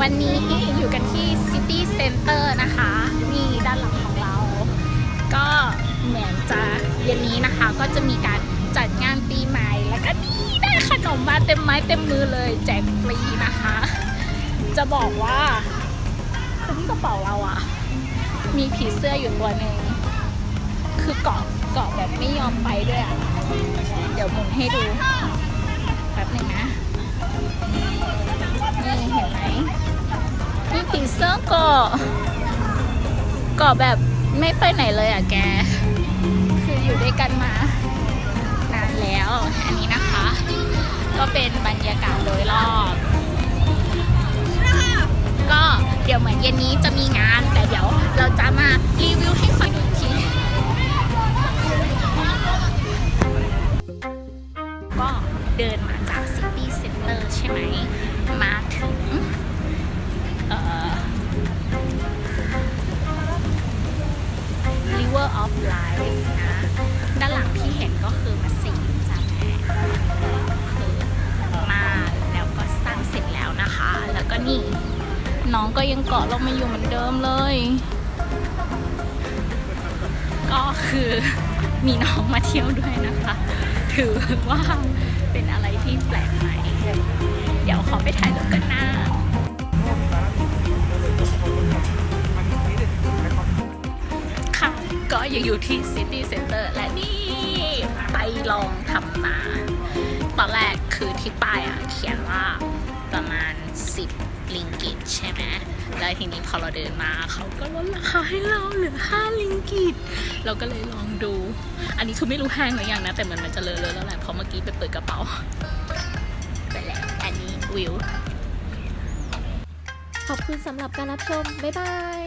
วันนี้อยู่กันที่ City Center นะคะ นี่ด้านหลังของเรา ก็เหมือนจะเย็นนี้นะคะ ก็จะมีการจัดงานปีใหม่ แล้วก็นี่ได้ขนมมาเต็มไม้เต็มมือเลยแจกฟรีนะคะ จะบอกว่าคือที่กระเป๋าเราอะมีผีเสื้ออยู่ตัวหนึ่งคือเกาะเกาะแบบไม่ยอมไปด้วยอะเดี๋ยวหมุนให้ดู กาะเกาะแบบไม่ไปไหนเลยอะแก คืออยู่ด้วยกันมานานแล้ว อันนี้นะคะ ก็เป็นบรรยากาศโดยรอบ ก็เดี๋ยวเหมือนเย็นนี้จะมีงาน แต่เดี๋ยวเราจะมารีวิวให้ฟังอีกทีก็เดินมาจากซิตี้เซ็นเตอร์ใช่ไหม of Life นะ ด้านหลังที่เห็นก็คือมัสยิดจามแพคือมาแล้วก็สร้างเสร็จแล้วนะคะ แล้วก็นี่ น้องก็ยังเกาะลงมาอยู่เหมือนเดิมเลย ก็คือมีน้องมาเที่ยวด้วยนะคะ ถือว่าเป็นอะไรที่แปลกใหม่ ยังอยู่ที่ City Center และนี่ ไปลองทำมา ตอนแรกคือที่ป้ายอะ เขียนว่าประมาณ 10 ลิงกิตใช่ไหมแล้วทีนี้พอเราเดินมาเขาก็ลดราคาให้เราเหลือ 5 ลิงกิตเราก็เลยลองดู อันนี้คือไม่รู้แห้งหรือยังนะ แต่มันมันจะเลอะๆแล้วแหละเพราะเมื่อกี้ไปเปิดกระเป๋าไปแล้วอันนี้วิวขอบคุณสำหรับการรับชม บ๊ายบาย